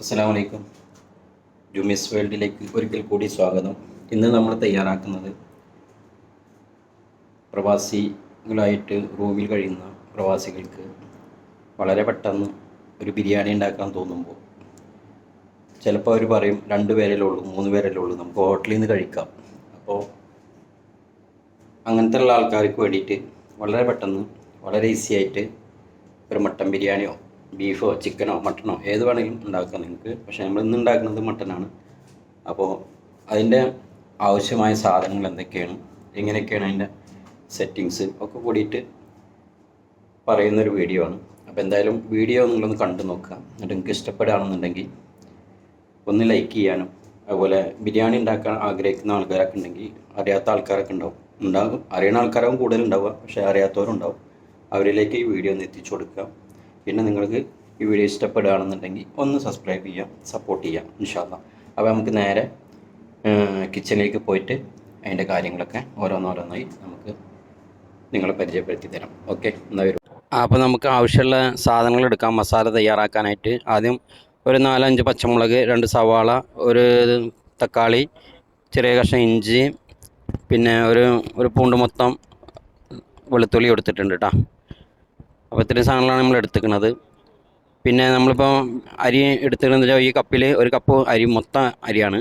അസ്സാം വലൈക്കും ജുമിസ് വേൾഡിലേക്ക് ഒരിക്കൽ കൂടി സ്വാഗതം. ഇന്ന് നമ്മൾ തയ്യാറാക്കുന്നത് പ്രവാസികളായിട്ട് റൂമിൽ കഴിയുന്ന പ്രവാസികൾക്ക് വളരെ പെട്ടെന്ന് ഒരു ബിരിയാണി ഉണ്ടാക്കാൻ തോന്നുമ്പോൾ ചിലപ്പോൾ അവർ പറയും രണ്ട് പേരല്ലേ ഉള്ളൂ മൂന്ന് പേരല്ലേ ഉള്ളൂ നമുക്ക് ഹോട്ടലിൽ നിന്ന് കഴിക്കാം. അപ്പോൾ അങ്ങനത്തെ ഉള്ള ആൾക്കാർക്ക് വേണ്ടിയിട്ട് വളരെ പെട്ടെന്ന് വളരെ ഈസി ആയിട്ട് ഒരു മട്ടൻ ബിരിയാണിയോ ബീഫോ ചിക്കനോ മട്ടനോ ഏത് വേണമെങ്കിലും ഉണ്ടാക്കാം നിങ്ങൾക്ക്. പക്ഷേ നമ്മൾ ഇന്ന് ഉണ്ടാക്കുന്നത് മട്ടനാണ്. അപ്പോൾ അതിന്റെ ആവശ്യമായ സാധനങ്ങൾ എന്തൊക്കെയാണ്? എങ്ങനെയൊക്കെയാണ് അതിന്റെ സെറ്റിങ്സ്? ഒക്കെ കൂടിയിട്ട് പറയുന്നൊരു വീഡിയോ ആണ്. അപ്പോൾ എന്തായാലും വീഡിയോ നിങ്ങളൊന്ന് കണ്ടു നോക്കുക. എന്നിട്ട് നിങ്ങൾക്ക് ഇഷ്ടപ്പെടുകയാണെന്നുണ്ടെങ്കിൽ ഒന്ന് ലൈക്ക് ചെയ്യാനും അതുപോലെ ബിരിയാണി ഉണ്ടാക്കാൻ ആഗ്രഹിക്കുന്ന ആൾക്കാരൊക്കെ ഉണ്ടെങ്കിൽ അറിയാത്ത ആൾക്കാരൊക്കെ ഉണ്ടാവും. ഉണ്ടാകും അറിയുന്ന ആൾക്കാരാവും കൂടുതലുണ്ടാവുക. പക്ഷേ അറിയാത്തവരുണ്ടാവും. അവരിലേക്ക് ഈ വീഡിയോ ഒന്ന് എത്തിച്ചു കൊടുക്കുക. പിന്നെ നിങ്ങൾക്ക് ഈ വീഡിയോ ഇഷ്ടപ്പെടുകയാണെന്നുണ്ടെങ്കിൽ ഒന്ന് സബ്സ്ക്രൈബ് ചെയ്യാം സപ്പോർട്ട് ചെയ്യാം ഇൻഷാല്ല അപ്പോൾ നമുക്ക് നേരെ കിച്ചണിലേക്ക് പോയിട്ട് അതിന്റെ കാര്യങ്ങളൊക്കെ ഓരോന്നോരോന്നായി നമുക്ക് നിങ്ങളെ പരിചയപ്പെടുത്തി തരാം. ഓക്കെ എന്നാൽ വരും. അപ്പോൾ നമുക്ക് ആവശ്യമുള്ള സാധനങ്ങൾ എടുക്കാം. മസാല തയ്യാറാക്കാനായിട്ട് ആദ്യം ഒരു നാലഞ്ച് പച്ചമുളക് രണ്ട് സവാള ഒരു തക്കാളി ചെറിയ കഷ്ണം ഇഞ്ചി പിന്നെ ഒരു ഒരു പൂണ്ട് മൊത്തം വെളുത്തുള്ളി എടുത്തിട്ടുണ്ട് കേട്ടോ. അപ്പോൾ ഇത്രയും സാധനങ്ങളാണ് നമ്മൾ എടുത്തിരിക്കുന്നത്. പിന്നെ നമ്മളിപ്പോൾ അരി എടുത്തിരുന്നത് ഈ കപ്പിൽ ഒരു കപ്പ് അരി മൊത്തം അരിയാണ്.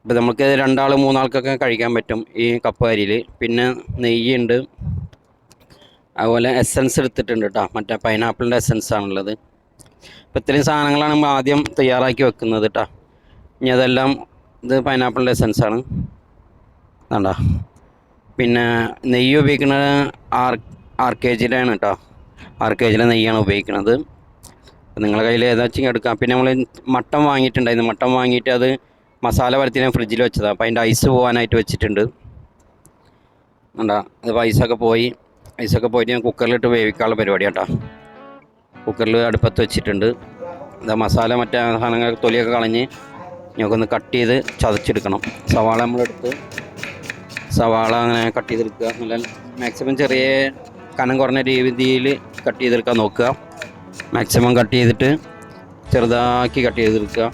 ഇപ്പോൾ നമുക്ക് രണ്ടാൾ മൂന്നാൾക്കൊക്കെ കഴിക്കാൻ പറ്റും ഈ കപ്പ് അരിയിൽ പിന്നെ നെയ്യുണ്ട്. അതുപോലെ എസൻസ് എടുത്തിട്ടുണ്ട് കേട്ടോ. മറ്റേ പൈനാപ്പിളിന്റെ എസൻസ് ആണുള്ളത്. അപ്പോൾ ഇത്രയും സാധനങ്ങളാണ് നമ്മൾ ആദ്യം തയ്യാറാക്കി വെക്കുന്നത് കേട്ടോ. ഇനി അതെല്ലാം ഇത് പൈനാപ്പിളിന്റെ എസൻസ് ആണ്. വേണ്ട പിന്നെ നെയ്യ് ഉപയോഗിക്കുന്നത് ആർ ആർ കെ ജിയിലാണ് കേട്ടോ ആർ കെ ജിയിലെ നെയ്യാണ് ഉപയോഗിക്കുന്നത് നിങ്ങളുടെ കയ്യിൽ ഏതാ വെച്ചെങ്കിൽ എടുക്കാം. പിന്നെ നമ്മൾ മട്ടൻ വാങ്ങിയിട്ടുണ്ടായിരുന്നു. മട്ടൻ വാങ്ങിയിട്ട് അത് മസാല പരത്തി ഞാൻ ഫ്രിഡ്ജിൽ വെച്ചതാണ് അപ്പോൾ അതിന്റെ ഐസ് പോകാനായിട്ട് വെച്ചിട്ടുണ്ട്. ഉണ്ടാ അത് ഐസൊക്കെ പോയി. ഐസൊക്കെ പോയിട്ട് ഞാൻ കുക്കറിലിട്ട് വേവിക്കാനുള്ള പരിപാടി കേട്ടോ കുക്കറിൽ അടുപ്പത്ത് വെച്ചിട്ടുണ്ട്. ഇതാ മസാല മറ്റേ സാധനങ്ങൾ തൊലിയൊക്കെ കളഞ്ഞ് ഞങ്ങൾക്കൊന്ന് കട്ട് ചെയ്ത് ചതച്ചെടുക്കണം. സവാള നമ്മളെടുത്ത് സവാള അങ്ങനെ കട്ട് ചെയ്തെടുക്കുക. നല്ല മാക്സിമം ചെറിയ കനം കുറഞ്ഞ രീതിയിൽ കട്ട് ചെയ്തെടുക്കാൻ നോക്കുക. മാക്സിമം കട്ട് ചെയ്തിട്ട് ചെറുതാക്കി കട്ട് ചെയ്തെടുക്കുക.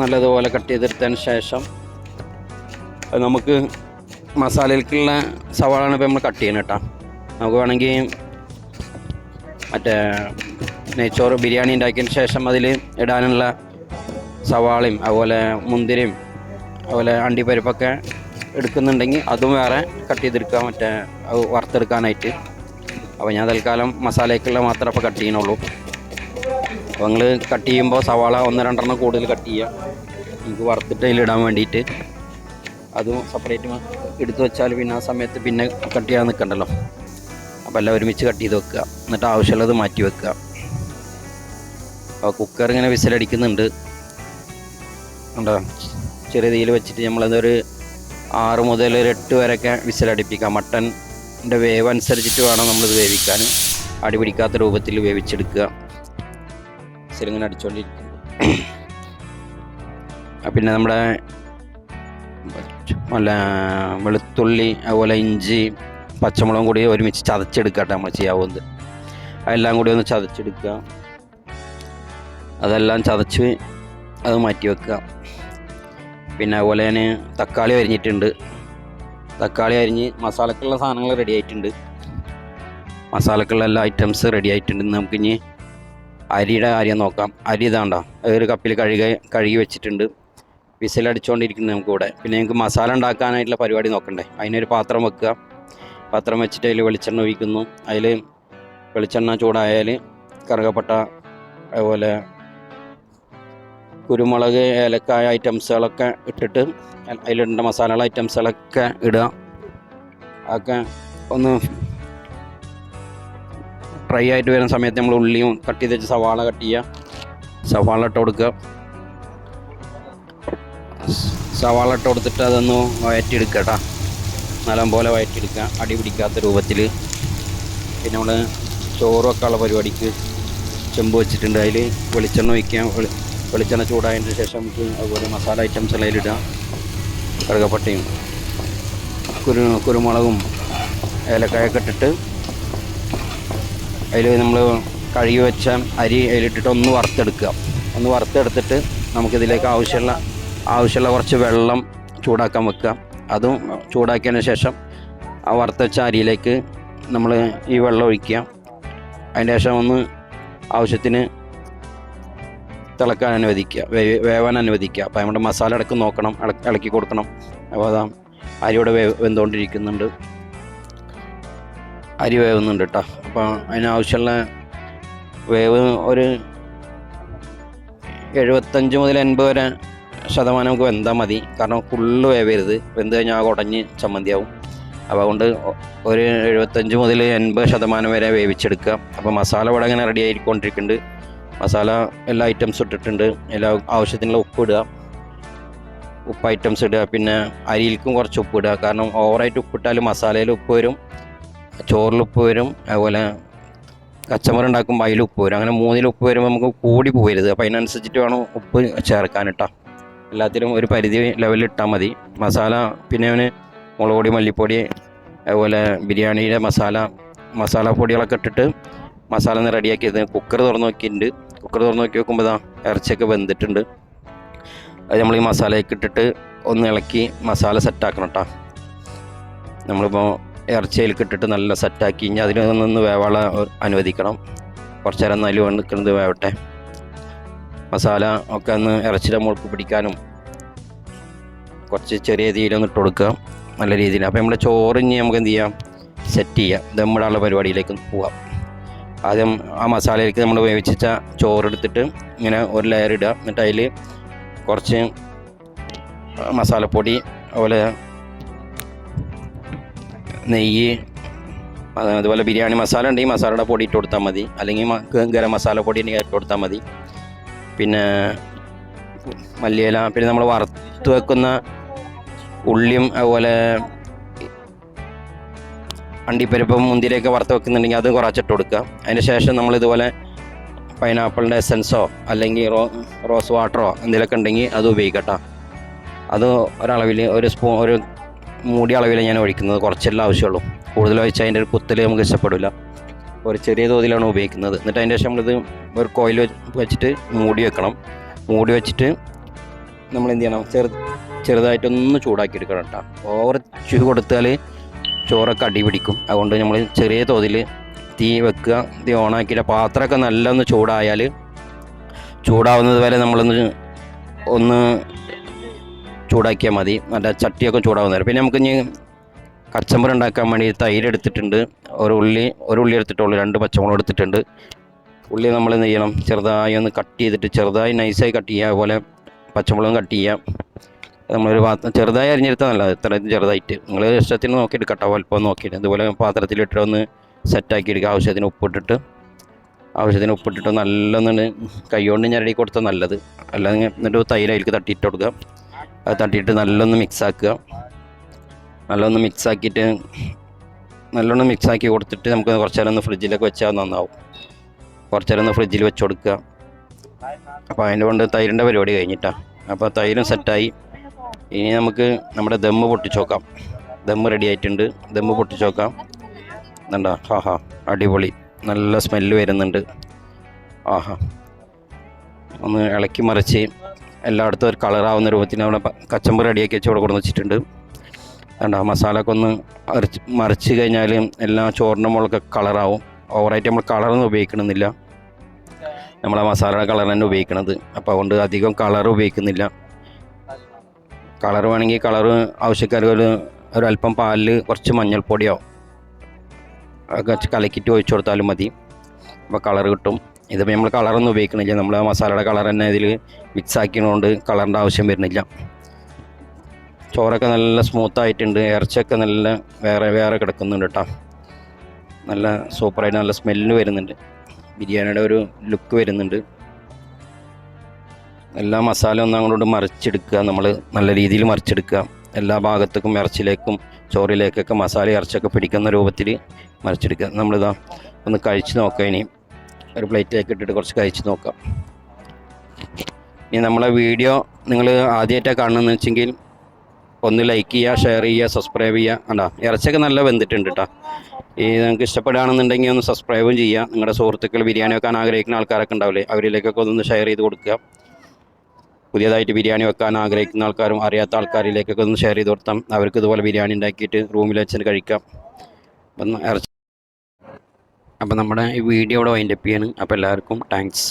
നല്ലതുപോലെ കട്ട് ചെയ്തെടുത്തതിന് ശേഷം നമുക്ക് മസാലയിലേക്കുള്ള സവാളാണ് ഇപ്പോൾ നമ്മൾ കട്ട് ചെയ്യണം കേട്ടോ. നമുക്ക് വേണമെങ്കിൽ മറ്റേ നെയ്ച്ചോറ് ബിരിയാണി ഉണ്ടാക്കിയതിന് ശേഷം അതിൽ ഇടാനുള്ള സവാളയും അതുപോലെ മുന്തിരിയും അതുപോലെ അണ്ടിപ്പരിപ്പൊക്കെ എടുക്കുന്നുണ്ടെങ്കിൽ അതും വേറെ കട്ട് ചെയ്തെടുക്കാൻ മറ്റേ വറുത്തെടുക്കാനായിട്ട്. അപ്പോൾ ഞാൻ തൽക്കാലം മസാലയ്ക്കുള്ള മാത്രം അപ്പോൾ കട്ട് ചെയ്യണുള്ളൂ അപ്പോൾ നിങ്ങൾ കട്ട് ചെയ്യുമ്പോൾ സവാള ഒന്ന് രണ്ടെണ്ണം കൂടുതൽ കട്ട് ചെയ്യുക. എനിക്ക് വറുത്തിട്ട് അതിലിടാൻ വേണ്ടിയിട്ട്. അതും സെപ്പറേറ്റ് എടുത്തു വെച്ചാൽ പിന്നെ ആ സമയത്ത് പിന്നെ കട്ട് ചെയ്യാൻ നിൽക്കണ്ടല്ലോ. അപ്പോൾ എല്ലാം ഒരുമിച്ച് കട്ട് ചെയ്ത് വെക്കുക. എന്നിട്ട് ആവശ്യമുള്ളത് മാറ്റി വെക്കുക. അപ്പോൾ കുക്കർ ഇങ്ങനെ വിസിലടിക്കുന്നുണ്ട്. ഉണ്ടോ ചെറിയ തീയിൽ വെച്ചിട്ട് നമ്മളതൊരു ആറ് മുതൽ ഒരു എട്ട് വരെയൊക്കെ വിസിലടിപ്പിക്കാം മട്ടന്റെ വേവ് അനുസരിച്ചിട്ട് വേണം നമ്മളിത് വേവിക്കാൻ. അടി പിടിക്കാത്ത രൂപത്തിൽ വേവിച്ചെടുക്കുക. വിസിലിങ്ങനെ അടിച്ചുകൊണ്ടിരിക്കും പിന്നെ നമ്മുടെ നല്ല വെളുത്തുള്ളി അതുപോലെ ഇഞ്ചി പച്ചമുളകും കൂടി ഒരുമിച്ച് ചതച്ചെടുക്കട്ടെ നമ്മൾ ചെയ്യാവുന്നത്. അതെല്ലാം കൂടി ഒന്ന് ചതച്ചെടുക്കുക. അതെല്ലാം ചതച്ച് അത് മാറ്റി വെക്കുക. പിന്നെ അതുപോലെ ഞാൻ തക്കാളി അരിഞ്ഞിട്ടുണ്ട്. തക്കാളി അരിഞ്ഞ് മസാലക്കുള്ള സാധനങ്ങൾ റെഡി ആയിട്ടുണ്ട്. മസാലക്കുള്ള എല്ലാ ഐറ്റംസ് റെഡി ആയിട്ടുണ്ട്. നമുക്ക് ഇനി അരിയുടെ കാര്യം നോക്കാം. അരി ഇതാണ്ട ഒരു കപ്പിൽ കഴുകി കഴുകി വെച്ചിട്ടുണ്ട്. വിസിലടിച്ചുകൊണ്ടിരിക്കുന്നത് നമുക്കിവിടെ പിന്നെ നമുക്ക് മസാല ഉണ്ടാക്കാനായിട്ടുള്ള പരിപാടി നോക്കണ്ടേ. അതിനൊരു പാത്രം വെക്കുക. പാത്രം വെച്ചിട്ട് അതിൽ വെളിച്ചെണ്ണ ഒഴിക്കുന്നു. അതിൽ വെളിച്ചെണ്ണ ചൂടായാൽ കറുകപ്പട്ട അതുപോലെ കുരുമുളക് ഏലക്കായ ഐറ്റംസുകളൊക്കെ ഇട്ടിട്ട് അതിലിടേണ്ട മസാലകൾ ഐറ്റംസുകളൊക്കെ ഇടുക. അതൊക്കെ ഒന്ന് ഫ്രൈ ആയിട്ട് വരുന്ന സമയത്ത് നമ്മൾ ഉള്ളിയും കട്ട് ചെയ്ത് സവാള കട്ട് ചെയ്യുക. സവാള ഇട്ട് കൊടുക്കുക. സവാള ഇട്ട് കൊടുത്തിട്ട് അതൊന്ന് വയറ്റിയെടുക്കുക കേട്ടോ. നല്ലപോലെ വയറ്റിയെടുക്കുക. അടി പിടിക്കാത്ത രൂപത്തിൽ പിന്നെ നമ്മൾ ചോറൊക്കെ ഉള്ള പരിപാടിക്ക് ചെമ്പ് വെച്ചിട്ടുണ്ട്. അതിൽ വെളിച്ചെണ്ണ ഒഴിക്കുക. വെളിച്ചെണ്ണ ചൂടായതിന് ശേഷം അതുപോലെ മസാല ഐറ്റംസ് എല്ലാം അതിലിടുക. കറുകപ്പട്ടയും കുരു കുരുമുളകും ഏലക്കായൊക്കെ ഇട്ടിട്ട് അതിൽ നമ്മൾ കഴുകി വെച്ച അരി അതിലിട്ടിട്ട് ഒന്ന് വറുത്തെടുക്കുക. ഒന്ന് വറുത്തെടുത്തിട്ട് നമുക്കിതിലേക്ക് ആവശ്യമുള്ള ആവശ്യമുള്ള കുറച്ച് വെള്ളം ചൂടാക്കാൻ വെക്കുക. അതും ചൂടാക്കിയതിന് ശേഷം ആ വറുത്തച്ച അരിയിലേക്ക് നമ്മൾ ഈ വെള്ളം ഒഴിക്കുക. അതിന്റെ ശേഷം ഒന്ന് ആവശ്യത്തിന് തിളക്കാൻ അനുവദിക്കുക വേവാൻ അനുവദിക്കുക. അപ്പോൾ നമ്മുടെ മസാല അടക്കം നോക്കണം ഇളക്കി കൊടുക്കണം. അപ്പോൾ അതാ അരിയുടെ വേ വെന്തുകൊണ്ടിരിക്കുന്നുണ്ട്. അരി വേവുന്നുണ്ട് കേട്ടോ. അപ്പോൾ അതിനാവശ്യമുള്ള വേവ് ഒരു എഴുപത്തഞ്ച് മുതൽ എൺപത് വരെ ശതമാനം നമുക്ക് വെന്താൽ മതി. കാരണം ഫുള്ള് വേവരുത്. വെന്ത് കഴിഞ്ഞാൽ ഉടഞ്ഞ് ചമ്മന്തിയാവും. അപ്പോൾ അതുകൊണ്ട് ഒരു എഴുപത്തഞ്ച് മുതൽ എൺപത് ശതമാനം വരെ വേവിച്ചെടുക്കുക. അപ്പോൾ മസാല ഇവിടെ അങ്ങനെ റെഡി ആയിക്കൊണ്ടിരിക്കുന്നുണ്ട്. മസാല എല്ലാ ഐറ്റംസും ഇട്ടിട്ടുണ്ട്. എല്ലാ ആവശ്യത്തിനുള്ള ഉപ്പ് ഇടുക. ഉപ്പ് ഐറ്റംസ് ഇടുക. പിന്നെ അരിയിൽക്കും കുറച്ച് ഉപ്പ് ഇടുക. കാരണം ഓവറായിട്ട് ഉപ്പിട്ടാൽ മസാലയിൽ ഉപ്പ് വരും. ചോറിൽ ഉപ്പ് വരും. അതുപോലെ കച്ചമ്പറ് ഉണ്ടാക്കുമ്പോൾ അതിൽ ഉപ്പ് വരും. അങ്ങനെ മൂന്നിൽ ഉപ്പ് വരുമ്പോൾ നമുക്ക് കൂടി പോകരുത്. അപ്പോൾ അതിനനുസരിച്ചിട്ട് വേണം ഉപ്പ് ചേർക്കാൻ കേട്ടോ. എല്ലാത്തിലും ഒരു പരിധി ലെവലിൽ ഇട്ടാൽ മതി. മസാല പിന്നെ അവന് മുളക് പൊടി മല്ലിപ്പൊടി അതുപോലെ ബിരിയാണിയുടെ മസാല മസാല പൊടികളൊക്കെ ഇട്ടിട്ട് മസാല ഒന്ന് റെഡിയാക്കിയത് കുക്കർ തുറന്ന് നോക്കിയിട്ടുണ്ട്. കുക്കർ തുറന്ന് നോക്കി വെക്കുമ്പോൾ ഇതാ ഇറച്ചിയൊക്കെ വെന്തിട്ടുണ്ട്. അത് നമ്മൾ ഈ മസാലയൊക്കെ ഇട്ടിട്ട് ഒന്ന് ഇളക്കി മസാല സെറ്റാക്കണം കേട്ടോ നമ്മളിപ്പോൾ ഇറച്ചിയിലേക്ക് ഇട്ടിട്ട് നല്ല സെറ്റാക്കി കഴിഞ്ഞാൽ അതിൽ നിന്ന് വേവാള അനുവദിക്കണം. കുറച്ച് നേരം നല്ല നിൽക്കുന്നത് വേവട്ടെ. മസാല ഒക്കെ ഒന്ന് ഇറച്ചിയുടെ മുൾക്ക് പിടിക്കാനും കുറച്ച് ചെറിയ തീയിലൊന്ന് ഇട്ട് കൊടുക്കുക. നല്ല രീതിയിൽ. അപ്പോൾ നമ്മുടെ ചോറിഞ്ഞ് നമുക്ക് എന്ത് ചെയ്യാം? സെറ്റ് ചെയ്യാം. ദമ്മിടാനുള്ള പരിപാടിയിലേക്ക് പോവാം. ആദ്യം ആ മസാലയിലേക്ക് നമ്മൾ വേവിച്ച ചോറെടുത്തിട്ട് ഇങ്ങനെ ഒരു ലെയർ ഇടുക. എന്നിട്ട് അതിൽ കുറച്ച് മസാലപ്പൊടി അതുപോലെ നെയ്യ് അത് അതുപോലെ ബിരിയാണി മസാല ഉണ്ടെങ്കിൽ മസാലയുടെ പൊടി ഇട്ട് കൊടുത്താൽ മതി. അല്ലെങ്കിൽ ഗരം മസാല പൊടി ഉണ്ടെങ്കിൽ ഇട്ട് കൊടുത്താൽ മതി. പിന്നെ മല്ലിയില പിന്നെ നമ്മൾ വറുത്ത് വെക്കുന്ന ഉള്ളിയും അതുപോലെ അണ്ടിപ്പരിപ്പും മുന്തിരിയൊക്കെ വറുത്ത് വെക്കുന്നുണ്ടെങ്കിൽ അത് കുറച്ചിട്ട് കൊടുക്കുക. അതിന് ശേഷം നമ്മൾ ഇതുപോലെ പൈനാപ്പിളിന്റെ എസൻസോ അല്ലെങ്കിൽ റോ റോസ് വാട്ടറോ എന്തെങ്കിലുമൊക്കെ ഉണ്ടെങ്കിൽ അത് ഉപയോഗിക്കട്ടോ അത് ഒരളവിൽ ഒരു സ്പൂൺ ഒരു മൂടി അളവിൽ ഞാൻ ഒഴിക്കുന്നത് കുറച്ചെല്ലാം ആവശ്യമുള്ളൂ. കൂടുതൽ ഒഴിച്ചാൽ അതിന്റെ ഒരു കുത്തൽ നമുക്ക് ഇഷ്ടപ്പെടില്ല. ഒരു ചെറിയ തോതിലാണ് ഉപയോഗിക്കുന്നത്. എന്നിട്ട് അതിന്റെ ശേഷം നമ്മളിത് ഒരു കോയിൽ വെച്ചിട്ട് മൂടി വെക്കണം. മൂടി വെച്ചിട്ട് നമ്മൾ എന്ത് ചെയ്യണം? ചെറു ചെറുതായിട്ടൊന്ന് ചൂടാക്കി എടുക്കണം കേട്ടോ ഓവർ ചൂട് കൊടുത്താൽ ചോറൊക്കെ അടിപിടിക്കും അതുകൊണ്ട് നമ്മൾ ചെറിയ തോതിൽ തീ വെക്കുക തീ ഓണാക്കിയിട്ട് പാത്രമൊക്കെ നല്ലൊന്ന് ചൂടായാൽ ചൂടാവുന്നത് വരെ നമ്മളൊന്ന് ഒന്ന് ചൂടാക്കിയാൽ മതി. നല്ല ചട്ടിയൊക്കെ ചൂടാവുന്ന വരെ. പിന്നെ നമുക്ക് ഇനി കച്ചമ്പർ ഉണ്ടാക്കാൻ വേണ്ടി തൈര് എടുത്തിട്ടുണ്ട്. ഒരു ഉള്ളി ഒരു ഉള്ളി എടുത്തിട്ടുള്ളൂ. രണ്ട് പച്ചമുളക് എടുത്തിട്ടുണ്ട്. ഉള്ളി നമ്മൾ എന്ത് ചെയ്യണം? ചെറുതായി ഒന്ന് കട്ട് ചെയ്തിട്ട് ചെറുതായി നൈസായി കട്ട് ചെയ്യുക. അതുപോലെ പച്ചമുളകും കട്ട് ചെയ്യാം നമ്മളൊരു പാത്രം ചെറുതായി അരിഞ്ഞെടുത്താൽ ഇത്ര ചെറുതായിട്ട്. നിങ്ങൾ ഇഷ്ടത്തിന് നോക്കിയിട്ട് കട്ട വലുപ്പം നോക്കിയിട്ട്. അതുപോലെ പാത്രത്തിലിട്ട് ഒന്ന് സെറ്റാക്കി എടുക്കുക ആവശ്യത്തിന് ഉപ്പിട്ടിട്ട്. ആവശ്യത്തിന് ഉപ്പിട്ടിട്ട് നല്ലൊന്നാണ് കൈകൊണ്ട് ഞരടി കൊടുത്താൽ നല്ലത്. അല്ലാതെ എന്നിട്ട് തൈര് അതിലേക്ക് തട്ടിയിട്ട് കൊടുക്കുക. അത് തട്ടിയിട്ട് നല്ലൊന്ന് മിക്സാക്കുക. നല്ലൊന്ന് മിക്സാക്കിയിട്ട് നല്ലോണം മിക്സാക്കി കൊടുത്തിട്ട് നമുക്ക് കുറച്ച് നേരം ഒന്ന് ഫ്രിഡ്ജിലൊക്കെ വെച്ചാൽ നന്നാവും. കുറച്ച് നേരം ഒന്ന് ഫ്രിഡ്ജിൽ വെച്ച് കൊടുക്കുക. അപ്പോൾ അതിന്റെ കൊണ്ട് തൈരിന്റെ പരിപാടി കഴിഞ്ഞിട്ടാണ് അപ്പോൾ തൈരും സെറ്റായി. ഇനി നമുക്ക് നമ്മുടെ ദമ്മ് പൊട്ടിച്ച് നോക്കാം ദമ്മ് റെഡി ആയിട്ടുണ്ട്. ദമ്മ് പൊട്ടിച്ച് നോക്കാം എന്താ ആഹാ അടിപൊളി. നല്ല സ്മെല്ല് വരുന്നുണ്ട്. ആഹാ ഒന്ന് ഇളക്കി മറിച്ച് എല്ലായിടത്തും ഒരു കളറാവുന്ന രൂപത്തിൽ പ- കച്ചമ്പ് റെഡിയാക്കി വെച്ച് ഇവിടെ കൊടുന്ന് വെച്ചിട്ടുണ്ട്. വേണ്ട മസാലയൊക്കെ ഒന്ന് അരച്ച് മറിച്ച് കഴിഞ്ഞാൽ എല്ലാ ചോറിന്റെ മുകളൊക്കെ കളറാവും ഓവറായിട്ട് നമ്മൾ കളറൊന്നും ഉപയോഗിക്കണമെന്നില്ല. നമ്മൾ ആ മസാലയുടെ കളർ തന്നെ ഉപയോഗിക്കണത്. അപ്പോൾ അതുകൊണ്ട് അധികം കളർ ഉപയോഗിക്കുന്നില്ല. കളർ വേണമെങ്കിൽ കളർ ആവശ്യക്കാർക്ക് ഒരു ഒരല്പം പാലിൽ കുറച്ച് മഞ്ഞൾപ്പൊടിയോ ഒക്കെ കലക്കിയിട്ട് ഒഴിച്ചു കൊടുത്താലും മതി. അപ്പോൾ കളർ കിട്ടും. ഇതിപ്പോൾ നമ്മൾ കളറൊന്നും ഉപയോഗിക്കണില്ല. നമ്മൾ മസാലയുടെ കളർ തന്നെ ഇതിൽ മിക്സ് ആക്കിയതുകൊണ്ട് കളറിന്റെ ആവശ്യം വരുന്നില്ല. ചോറൊക്കെ നല്ല സ്മൂത്ത് ആയിട്ടുണ്ട്. ഇറച്ചിയൊക്കെ നല്ല വേറെ വേറെ കിടക്കുന്നുണ്ട് കേട്ടോ. നല്ല സൂപ്പറായിട്ട് നല്ല സ്മെല്ല് വരുന്നുണ്ട്. ബിരിയാണിയുടെ ഒരു ലുക്ക് വരുന്നുണ്ട്. എല്ലാ മസാല ഒന്നും അങ്ങോട്ട് മറിച്ചെടുക്കുക നമ്മൾ നല്ല രീതിയിൽ മറിച്ചെടുക്കുക. എല്ലാ ഭാഗത്തേക്കും ഇറച്ചിലേക്കും ചോറിലേക്കൊക്കെ മസാല ഇറച്ചിയൊക്കെ പിടിക്കുന്ന രൂപത്തിൽ മറിച്ചെടുക്കുക. നമ്മളിതാ ഒന്ന് കഴിച്ച് നോക്കാം ഇനി. ഒരു പ്ലേറ്റിലേക്ക് ഇട്ടിട്ട് കുറച്ച് കഴിച്ച് നോക്കാം. ഇനി നമ്മളെ വീഡിയോ നിങ്ങൾ ആദ്യമായിട്ടാണ് കാണുന്നതെന്ന് വെച്ചെങ്കിൽ ഒന്ന് ലൈക്ക് ചെയ്യുക ഷെയർ ചെയ്യുക സബ്സ്ക്രൈബ് ചെയ്യുക. അല്ല ഇറച്ചിയൊക്കെ നല്ല വെന്തിട്ടുണ്ട് കേട്ടോ. ഈ നിങ്ങൾക്ക് ഇഷ്ടപ്പെടുകയാണെന്നുണ്ടെങ്കിൽ ഒന്ന് സബ്സ്ക്രൈബും ചെയ്യുക. നിങ്ങളുടെ സുഹൃത്തുക്കൾ ബിരിയാണി വെക്കാൻ ആഗ്രഹിക്കുന്ന ആൾക്കാരൊക്കെ ഉണ്ടാവില്ലേ അവരിലേക്കൊക്കെ ഒന്ന് ഷെയർ ചെയ്ത് കൊടുക്കുക. പുതിയതായിട്ട് ബിരിയാണി വെക്കാൻ ആഗ്രഹിക്കുന്ന ആൾക്കാരും അറിയാത്ത ആൾക്കാരിലേക്കൊക്കെ ഒന്ന് ഷെയർ ചെയ്ത് കൊടുത്താം. അവർക്ക് ഇതുപോലെ ബിരിയാണി ഉണ്ടാക്കിയിട്ട് റൂമിൽ വെച്ചിട്ട് കഴിക്കാം. അപ്പം ഇറച്ചി അപ്പം നമ്മുടെ ഈ വീഡിയോ ഇവിടെ വൈൻഡപ്പ് ചെയ്യാണ്. അപ്പോൾ എല്ലാവർക്കും താങ്ക്സ്